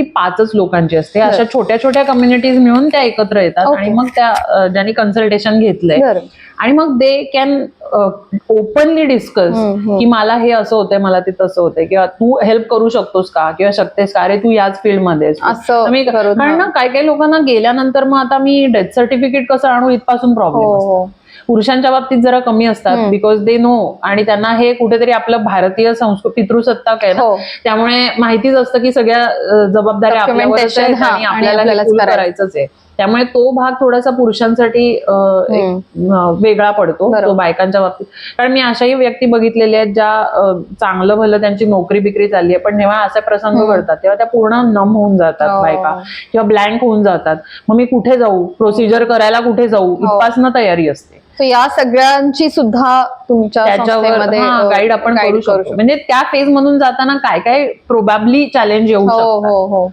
ती पाचच लोकांची असते अशा छोट्या छोट्या कम्युनिटीज मिळून त्या एकत्र येतात. आणि मग त्या ज्यांनी कन्सल्टेशन घेतलंय आणि मग दे कॅन ओपनली डिस्कस. की मला हे असं होतंय मला ते तसं होतंय किंवा तू हेल्प करू शकतोस का किंवा शकतेस का अरे तू याच फील्डमध्ये. असं मी- कारण ना. काही काही लोकांना गेल्यानंतर मग आता मी डेथ सर्टिफिकेट कसं आणू इथपासून प्रॉब्लेम पुरुषांच्या बाबतीत जरा कमी असतात. बिकॉज दे नो आणि त्यांना हे कुठेतरी आपलं भारतीय संस्कृती पितृसत्ताक आहे ना हो त्यामुळे माहितीच असतं की सगळ्या जबाबदाऱ्या आपल्याला. करायचंच आहे त्यामुळे तो भाग थोडासा पुरुषांसाठी वेगळा पडतो. तो बायकांच्या बाबतीत. कारण मी अशाही व्यक्ती बघितलेल्या आहेत ज्या चांगलं भलं त्यांची नोकरी बिक्री चालली आहे. पण जेव्हा असे प्रसंग. घडतात तेव्हा त्या पूर्ण नम होऊन जातात हो. बायका. किंवा ब्लँक होऊन जातात. मग मी कुठे जाऊ? प्रोसिजर करायला कुठे जाऊ? हो. इथपासनं तयारी असते. या सगळ्यांची सुद्धा तुमच्या गाईड आपण करू शकतो. म्हणजे त्या फेज मधून जाताना काय काय प्रोबॅबली चॅलेंज येऊ हो हो हो.